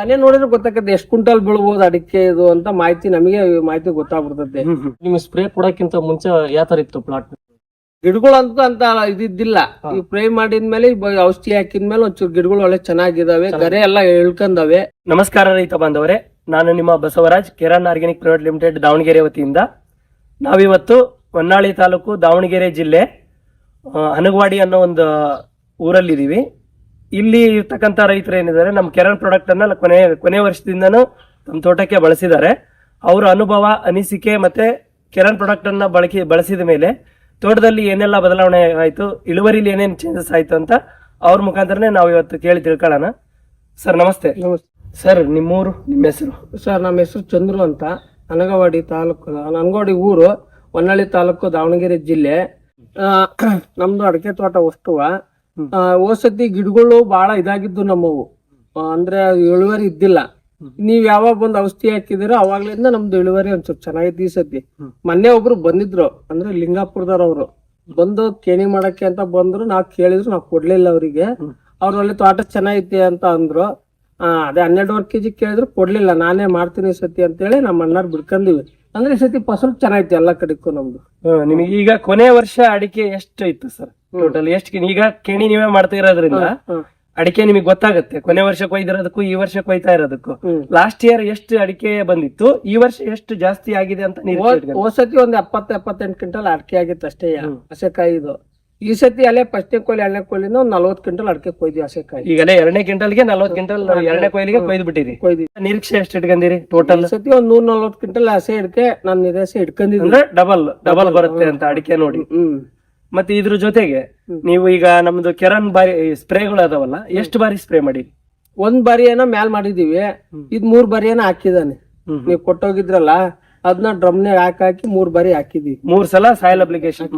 ಮನೆ ನೋಡಿದ್ರೆ ಗೊತ್ತಾಗತ್ತೆ ಎಷ್ಟು ಕ್ವಿಂಟಲ್ ಬೀಳ್ಬೋದು ಅಡಿಕೆ ಇದು ಅಂತ ಮಾಹಿತಿ ನಮಗೆ ಮಾಹಿತಿ ಗೊತ್ತಾಗ್ಬಿಡ್ತದೆ. ನಿಮ್ಗೆ ಸ್ಪ್ರೇ ಕೊಡಕ್ಕಿಂತ ಮುಂಚೆ ಯಾವ ತರ ಇತ್ತು ಪ್ಲಾಟ್ ಗಿಡಗಳಂತೂ ಅಂತ ಇದಿದ್ದಿಲ್ಲ. ಈ ಪ್ರೇ ಮಾಡಿದ್ಮೇಲೆ ಔಷಧಿ ಹಾಕಿದ್ಮೇಲೆ ಒಂಚೂರು ಗಿಡಗಳು ಒಳ್ಳೆ ಚೆನ್ನಾಗಿದಾವೆ ಗರೆ ಎಲ್ಲ ಇಳ್ಕೊಂಡವೆ ನಮಸ್ಕಾರ ರೈತ ಬಾಂಧವರೇ ನಾನು ನಿಮ್ಮ Basavaraj Kiran organic private limited Davangere ವತಿಯಿಂದ. ನಾವಿವತ್ತು ಹೊನ್ನಾಳಿ ತಾಲೂಕು ದಾವಣಗೆರೆ ಜಿಲ್ಲೆ ಹನಗವಾಡಿ ಅನ್ನೋ ಒಂದು ಊರಲ್ಲಿದ್ದೀವಿ. ಇಲ್ಲಿ ಇರ್ತಕ್ಕಂಥ ರೈತರು ಏನಿದ್ದಾರೆ ನಮ್ಮ ಕೆರನ್ ಪ್ರಾಡಕ್ಟ್ ಅನ್ನ ಕೊನೆ ಕೊನೆ ವರ್ಷದಿಂದನೂ ತಮ್ಮ ತೋಟಕ್ಕೆ ಬಳಸಿದ್ದಾರೆ. ಅವರ ಅನುಭವ ಅನಿಸಿಕೆ ಮತ್ತೆ ಕೆರನ್ ಪ್ರಾಡಕ್ಟ್ ಅನ್ನ ಬಳಕೆ ಬಳಸಿದ ಮೇಲೆ ತೋಟದಲ್ಲಿ ಏನೆಲ್ಲ ಬದಲಾವಣೆ ಆಯಿತು ಇಳುವರಿಲಿ ಏನೇನು ಚೇಂಜಸ್ ಆಯಿತು ಅಂತ ಅವ್ರ ಮುಖಾಂತರನೇ ನಾವು ಇವತ್ತು ಕೇಳಿ ತಿಳ್ಕೊಳ್ಳೋಣ. ಸರ್ ನಮಸ್ತೆ. ನಮಸ್ತೆ. ಸರ್ ನಿಮ್ಮೂರು ನಿಮ್ಮ ಹೆಸರು? ಸರ್ ನಮ್ಮ ಹೆಸರು ಚಂದ್ರು ಅಂತ. ಅನಗವಾಡಿ ತಾಲೂಕು ಅನಗವಾಡಿ ಊರು ಹೊನ್ನಳ್ಳಿ ತಾಲೂಕು ದಾವಣಗೆರೆ ಜಿಲ್ಲೆ. ಆ, ನಮ್ದು ಅಡಿಕೆ ತೋಟ ವಸ್ತುವ ಓಸತಿ ಗಿಡಗಳು ಬಹಳ ಇದಾಗಿದ್ದು ನಮ್ಮವು. ಅಂದ್ರೆ ಇಳುವರಿ ಇದ್ದಿಲ್ಲ. ನೀವ್ ಯಾವಾಗ ಬಂದ್ ಔಷಧಿ ಹಾಕಿದಿರೋ ಅವಾಗ್ಲಿಂದ ನಮ್ದು ಇಳುವರಿ ಒಂದ್ ಸ್ವಲ್ಪ ಚೆನ್ನಾಗಿತ್ತು ಈ ಸತಿ. ಮೊನ್ನೆ ಒಬ್ರು ಬಂದಿದ್ರು ಅಂದ್ರೆ ಲಿಂಗಾಪುರದವ್ರವ್ರು. ಬಂದು ಕೇಣಿ ಮಾಡಕ್ಕೆ ಅಂತ ಬಂದ್ರು ನಾವ್ ಕೇಳಿದ್ರು ನಾವ್ ಕೊಡ್ಲಿಲ್ಲ ಅವರಿಗೆ. ಅವ್ರ ಒಳ್ಳೆ ತೋಟ ಚೆನ್ನಾಗೈತಿ ಅಂತ ಅಂದ್ರು. ಅದೇ ಹನ್ನೆರಡುವರೆ ಕೆಜಿ ಕೇಳಿದ್ರು ಕೊಡ್ಲಿಲ್ಲ ನಾನೇ ಮಾಡ್ತೀನಿ ಸತಿ ಅಂತ ಹೇಳಿ ನಮ್ಮ ಅಣ್ಣಾರ್ ಬಿಡ್ಕೊಂಡಿವಿ ಅಂದ್ರೆ ಈ ಸತಿ ಫಸಲು ಚೆನ್ನಾಗಿತ್ತು ಎಲ್ಲಾ ಕಡೆಗೂ ನಮ್ದು. ನಿಮಗೆ ಈಗ ಕೊನೆ ವರ್ಷ ಅಡಿಕೆ ಎಷ್ಟು ಇತ್ತು ಸರ್? ಟೋಟಲ್ ಎಷ್ಟು ಈಗ ಕೆಣಿ ನೀವೇ ಮಾಡ್ತಾ ಇರೋದ್ರಿಂದ ಅಡಿಕೆ ನಿಮಗೆ ಗೊತ್ತಾಗುತ್ತೆ. ಕೊನೆ ವರ್ಷ ಕೊಯ್ದಿರೋದಕ್ಕೂ ಈ ವರ್ಷ ಕೊಯ್ತಾ ಇರೋದಕ್ಕೂ. ಲಾಸ್ಟ್ ಇಯರ್ ಎಷ್ಟು ಅಡಿಕೆ ಬಂದಿತ್ತು ಈ ವರ್ಷ ಎಷ್ಟು ಜಾಸ್ತಿ ಆಗಿದೆ ಅಂತ ನೀವು ಸತಿ ಒಂದ್ ಎಪ್ಪತ್ತ ಎಪ್ಪತ್ತೆಂಟು ಕ್ವಿಂಟಲ್ ಅಡಿಕೆ ಆಗಿತ್ತು ಅಷ್ಟೇ ಹಸೆಕಾಯಿ ಇದು. ಈ ಸತಿ ಅಲ್ಲೇ ಫಸ್ಟ್ನೇ ಕೊಯ್ಲಿ ಎರಡನೇ ಕೊಯ್ಲಿಂದ ಒಂದ್ ನಲ್ವತ್ತು ಕ್ವಿಂಟಲ್ ಅಡಿಕೆ ಕೊಯ್ದಿ ಹಸೆಕಾಯಿ. ಈಗಲೇ ಎರಡನೇ ಕ್ವಿಂಟಲ್ಗೆ ನಲ್ವತ್ತು ಕ್ವಿಂಟಲ್ ಎರಡನೇ ಕೊಯ್ಲಿಗೆ ಕೊಯ್ದು ಬಿಟ್ಟಿರಿ ಕೊಯ್ದಿ ನಿರೀಕ್ಷೆ ಎಷ್ಟು ಇಟ್ಕೊಂಡಿರಿ ಟೋಟಲ್ ಸತಿ ಒಂದ್ ನೂರ್ ನಲ್ವತ್ತು ಕ್ವಿಂಟಲ್ ಹಸೆ ಹಿಡ್ಕೆ ನಾನು ನಿರಾಸೆ ಇಟ್ಕೊಂಡಿದ್ದೀನಿ ಡಬಲ್ ಡಬಲ್ ಬರುತ್ತೆ ಅಂತ ಅಡಿಕೆ ನೋಡಿ. ಹ್ಮ್. ಮತ್ತೆ ಇದ್ರ ಜೊತೆಗೆ ನೀವು ಈಗ ನಮ್ದು ಕೆರನ್ ಬಾರಿ ಸ್ಪ್ರೇಗಳು ಅದಾವಲ್ಲ ಎಷ್ಟು ಬಾರಿ ಸ್ಪ್ರೇ ಮಾಡಿ ಒಂದ್ ಬಾರಿ ಏನೋ ಮ್ಯಾಲ್ ಮಾಡಿದೀವಿ. ಇದ್ ಮೂರ್ ಬಾರಿ ಏನೋ ಹಾಕಿದಾನೆ ನೀವು ಕೊಟ್ಟೋಗಿದ್ರಲ್ಲ ಅದನ್ನ ಡ್ರಮ್ ಹಾಕಿ ಹಾಕಿ ಮೂರ್ ಬಾರಿ ಹಾಕಿದ್ವಿ. ಮೂರ್ ಸಲ ಸಾಯಿಲ್ ಅಪ್ಲಿಕೇಶನ್.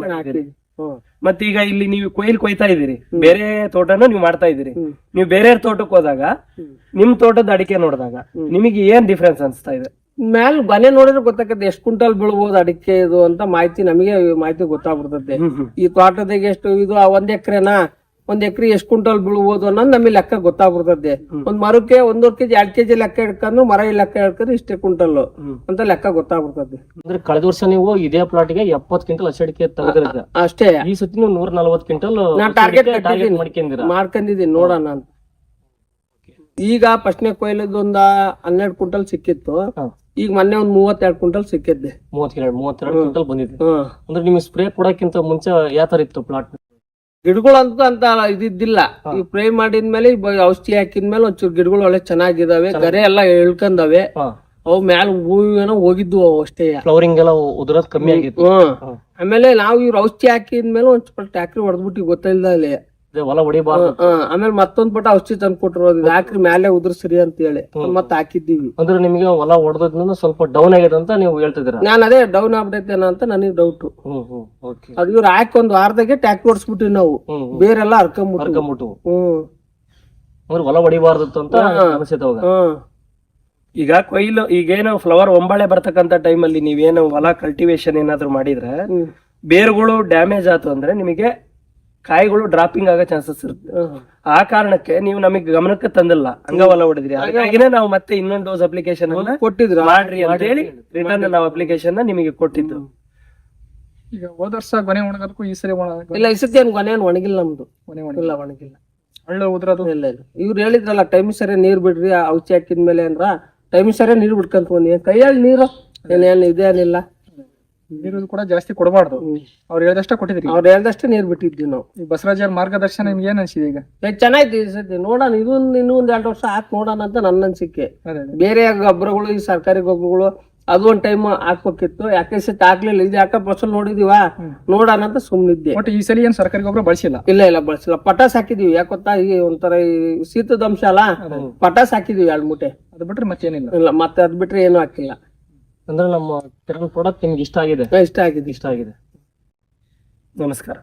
ಮತ್ತೆ ಈಗ ಇಲ್ಲಿ ನೀವು ಕೊಯ್ಲು ಕೊಯ್ತಾ ಇದೀರಿ ಬೇರೆ ತೋಟನ ನೀವು ಮಾಡ್ತಾ ಇದೀರಿ. ನೀವು ಬೇರೆ ತೋಟಕ್ಕೆ ಹೋದಾಗ ನಿಮ್ ತೋಟದ ಅಡಿಕೆ ನೋಡಿದಾಗ ನಿಮಗೆ ಏನ್ ಡಿಫ್ರೆನ್ಸ್ ಅನ್ಸ್ತಾ ಇದೆ? ಮ್ಯಾಲ್ ಮನೆ ನೋಡಿದ್ರೆ ಗೊತ್ತಾಗತ್ತೆ ಎಷ್ಟು ಕ್ವಿಂಟಲ್ ಬೀಳ್ಬೋದು ಅಡಿಕೆ ಇದು ಅಂತ ಮಾಹಿತಿ ನಮಗೆ ಮಾಹಿತಿ ಗೊತ್ತಾಗ್ಬಿಡ್ತದೆ ಈ ತೋಟದಾಗ ಎಷ್ಟು ಇದು ಆ ಒಂದ್ ಎಕರೆನಾ? ಒಂದ್ ಎಕರೆ ಎಷ್ಟು ಕ್ವಿಂಟಲ್ ಬೀಳ್ಬೋದು ಅನ್ನೋದು ನಮಗೆ ಲೆಕ್ಕ ಗೊತ್ತಾಗ್ಬಿಡ್ತದೆ ಒಂದ್ ಮರಕ್ಕೆ ಒಂದೂವರೆ ಕೆಜಿ ಎರಡ್ ಕೆಜಿ ಲೆಕ್ಕ ಹಿಡ್ಕೊಂಡು ಮರ ಲೆಕ್ಕ ಹಿಡ್ಕೊಂಡು ಇಷ್ಟೇ ಕ್ವಿಂಟಲ್ ಅಂತ ಲೆಕ್ಕ ಗೊತ್ತಾಗ್ಬಿಡ್ತದೆ ಅಂದ್ರೆ ಕಳೆದ ವರ್ಷ ನೀವು ಇದೇ ಪ್ಲಾಟ್ಗೆ ಎಪ್ಪತ್ ಕ್ವಿಂಟಲ್ ಹಸಿಡಿಕೆ ತೆಗೆದಿರ ಅಷ್ಟೇ. ಈ ಸತಿ ನೀವು ನೂರ ನಲ್ವತ್ ಕ್ವಿಂಟಲ್ ನಾ ಟಾರ್ಗೆಟ್ ಮಾಡ್ಕೊಂಡಿದ್ದೀನಿ ನೋಡೋಣ ಅಂತ. ಈಗ ಫಸ್ಟ್ನೇ ಕೊಯ್ಲದ ಒಂದ ಹನ್ನೆರಡು ಕ್ವಿಂಟಲ್ ಸಿಕ್ಕಿತ್ತು. ಈಗ ಮೊನ್ನೆ ಒಂದ್ ಮೂವತ್ತೆರಡು ಕ್ವಿಂಟಲ್ ಸಿಕ್ಕಿದ್ದೆ. ಮೂವತ್ತೆರಡು ಮೂವತ್ತೆರಡು ಕ್ವಿಂಟಲ್ ಬಂದಿತ್ತು ಅಂದ್ರೆ ನಿಮ್ಗೆ ಸ್ಪ್ರೇ ಕೊಡಕ್ಕಿಂತ ಮುಂಚೆ ಯಾವ ತರ ಇತ್ತು ಪ್ಲಾಟ್ ಗಿಡಗಳಂತೂ ಅಂತ ಇದಿದ್ದಿಲ್ಲ. ಈ ಸ್ಪ್ರೇ ಮಾಡಿದ್ಮೇಲೆ ಔಷಧಿ ಹಾಕಿದ್ಮೇಲೆ ಒಂಚೂರು ಗಿಡಗಳು ಒಳ್ಳೆ ಚೆನ್ನಾಗಿದಾವೆ. ಗರೆ ಎಲ್ಲ ಇಳ್ಕಂದವೆ ಅವು ಮ್ಯಾಲ ಹೂವೇನೋ ಹೋಗಿದ್ವು ಅವು ಅಷ್ಟೇ. ಫ್ಲವರಿಂಗ್ ಎಲ್ಲ ಉದುರೋದ್ ಕಮ್ಮಿ ಆಗಿತ್ತು. ಆಮೇಲೆ ನಾವು ಇವ್ರ ಔಷಧಿ ಹಾಕಿದ್ಮೇಲೆ ಒಂದ್ ಸ್ವಲ್ಪ ಟ್ಯಾಕ್ರಿ ಹೊಡೆದ್ಬಿಟ್ಟು ಗೊತ್ತಿಲ್ಲ ಅಲ್ಲಿ. ಅದೇ ಹೊಲ ಹೊಡಿಬಾರ್ದು. ಆಮೇಲೆ ಮತ್ತೊಂದ್ ಪಟ ಔಷಧಿ ತಂದು ಕೊಟ್ರು ಯಾಕ್ರಿ ಮ್ಯಾಲೆ ಉದುರ್ಸ್ರಿ ಅಂತ ಹೇಳಿ ಮತ್ ಹಾಕಿದ್ದೀವಿ. ಅಂದ್ರೆ ನಿಮಗೆ ಹೊಲ ಹೊಡೆದ್ರಿಂದ ಸ್ವಲ್ಪ ಡೌನ್ ಆಗಿದೆ ಅಂತ ನೀವು ಹೇಳ್ತಿದ್ದೀರಾ? ನಾನ್ ಅದೇ ಡೌನ್ ಆಗ್ಬಿಟ್ಟೈತೇನ ಅಂತ ನನಗೆ ಡೌಟ್ ಅದ್ ಹ್ಮ್. ಓಕೆ ಅದು ಇವ್ರು ಹಾಕಿ ಒಂದ್ ವಾರದಾಗೆ ಟ್ಯಾಕ್ ಓಡಿಸ್ಬಿಟ್ಟಿವಿ ನಾವು. ಬೇರೆಲ್ಲ ಹರ್ಕೊಂಬಿಟ್ಟು ಹರ್ಕೊಂಬಿಟ್ಟು ಹ್ಮ್. ಅಂದ್ರೆ ಹೊಲ ಹೊಡಿಬಾರ್ದು ಅಂತ ಹ್ಮ್. ಈಗ ಕೊಯ್ಲು ಈಗೇನು ಫ್ಲವರ್ ಒಂಬಳೆ ಬರ್ತಕ್ಕಂತ ಟೈಮಲ್ಲಿ ನೀವೇನು ಹೊಲ ಕಲ್ಟಿವೇಶನ್ ಏನಾದ್ರು ಮಾಡಿದ್ರೆ ಬೇರುಗಳು ಡ್ಯಾಮೇಜ್ ಆಯ್ತು ಅಂದ್ರೆ ನಿಮಗೆ ಕಾಯಿಗಳು ಡ್ರಾಪಿಂಗ್ ಆಗೋ ಚಾನ್ಸಸ್ ಇರುತ್ತೆ. ಆ ಕಾರಣಕ್ಕೆ ನೀವು ನಮಗೆ ಗಮನಕ್ಕೆ ತಂದಿಲ್ಲ. ಅಂಗವಲ್ಲ ಹೊಡೆದ್ರಿ. ಹಾಗಾಗಿನೇ ನಾವು ಮತ್ತೆ ಇನ್ನೊಂದು ಡೋಸ್ ಅಪ್ಲಿಕೇಶನ್ ಕೊಟ್ಟಿದ್ರು ಕೊಟ್ಟಿದ್ರ. ಮಾಡ್ರಿ ಅಂತ ಹೇಳಿ ರಿಟರ್ನ್ ನಾವು ಅಪ್ಲಿಕೇಶನ್ ನಿಮಗೆ ಕೊಟ್ಟಿದ್ದು. ಈಗ ಹೋದ ವರ್ಷ ಕೊನೆ ಒಣಗೋದಕ್ಕೂ ಈ ಸರಿ ಒಣಗ ಇಲ್ಲ ಈ ಸತಿ ಏನ್ ಕೊನೆ ಏನ್ ಒಣಗಿಲ್ಲ ನಮ್ದು. ಕೊನೆ ಒಣಗಿಲ್ಲ. ಒಣಗಿಲ್ಲ. ಹಳ್ಳ ಉದ್ರದು? ಇಲ್ಲ ಇಲ್ಲ. ಇವ್ರು ಹೇಳಿದ್ರಲ್ಲ ಟೈಮ್ ಸರಿ ನೀರ್ ಬಿಡ್ರಿ ಆ ಔಷಧಿ ಹಾಕಿದ್ಮೇಲೆ ಅಂದ್ರ ಟೈಮ್ ಸರಿ ನೀರ್ ಬಿಡ್ಕಂತ ಬಂದಿ ಕೈಯಲ್ಲಿ ನೀರು? ಏನೇನು ಇದೇನಿಲ್ಲ. ನೀರು ಕೂಡ ಜಾಸ್ತಿ ಕೊಡಬಾರ್ದು. ಅವ್ರು ಹೇಳ್ದಷ್ಟೇ ಕೊಟ್ಟಿದ್ರಿ ಅವ್ರು ಹೇಳ್ದಷ್ಟೇ ನೀರ್ ಬಿಟ್ಟಿದ್ವಿ ನಾವು. ಈ ಬಸವರಾಜ್ ಅವ್ರ ಮಾರ್ಗದರ್ಶನ ನಿಮ್ಗೆ ಏನ್ ಅನ್ಸಿದೆ ಈಗ? ಏ, ಚೆನ್ನಾಗಿದೆ ಈ ಸತಿ ನೋಡೋಣ ಇದೊಂದು ಇನ್ನೂ ಒಂದ್ ಎರಡು ವರ್ಷ ಹಾಕ್ ನೋಡೋಣ ಅಂತ ನನ್ನ ಅನ್ಸಿಕೆ. ಅದೇ ಅದೇ. ಬೇರೆ ಗೊಬ್ಬರಗಳು ಈ ಸರ್ಕಾರಿ ಗೊಬ್ಬರಗಳು ಅದು ಒಂದ್ ಟೈಮ್ ಹಾಕ್ಬೇಕಿತ್ತು. ಯಾಕೆ ಈ ಸತಿ ಹಾಕ್ಲಿಲ್ಲ ಇದು ಯಾಕೆ ಫಸಲ್ ನೋಡಿದೀವ? ನೋಡೋಣ ಅಂತ ಸುಮ್ನಿದ್ದೆ. ಒಟ್ಟು ಈ ಸಲ ಏನ್ ಸರ್ಕಾರಿ ಗೊಬ್ಬರ ಬಳಸಿಲ್ಲ? ಇಲ್ಲ ಇಲ್ಲ ಬಳಸಿಲ್ಲ. ಪಟಾಸ್ ಹಾಕಿದೀವಿ. ಯಾಕೆ ಗೊತ್ತಾ ಈ ಒಂಥರ ಈ ಶೀತದ ಅಂಶ ಅಲ್ಲ? ಪಟಾಸ್ ಹಾಕಿದೀವಿ ಎರಡ್ ಮೂಟೆ. ಅದು ಬಿಟ್ರೆ ಮತ್ತೇನಿಲ್ಲ. ಇಲ್ಲ ಮತ್ತೆ ಅದ್ ಬಿಟ್ರೆ ಏನು ಹಾಕಿಲ್ಲ. ಅಂದ್ರೆ ನಮ್ಮ ಕಿರಣ್ ಪ್ರಾಡಕ್ಟ್ ನಿಮ್ಗೆ ಇಷ್ಟ ಆಗಿದೆ? ಇಷ್ಟ ಆಗಿದೆ. ಇಷ್ಟ ಆಗಿದೆ. ನಮಸ್ಕಾರ.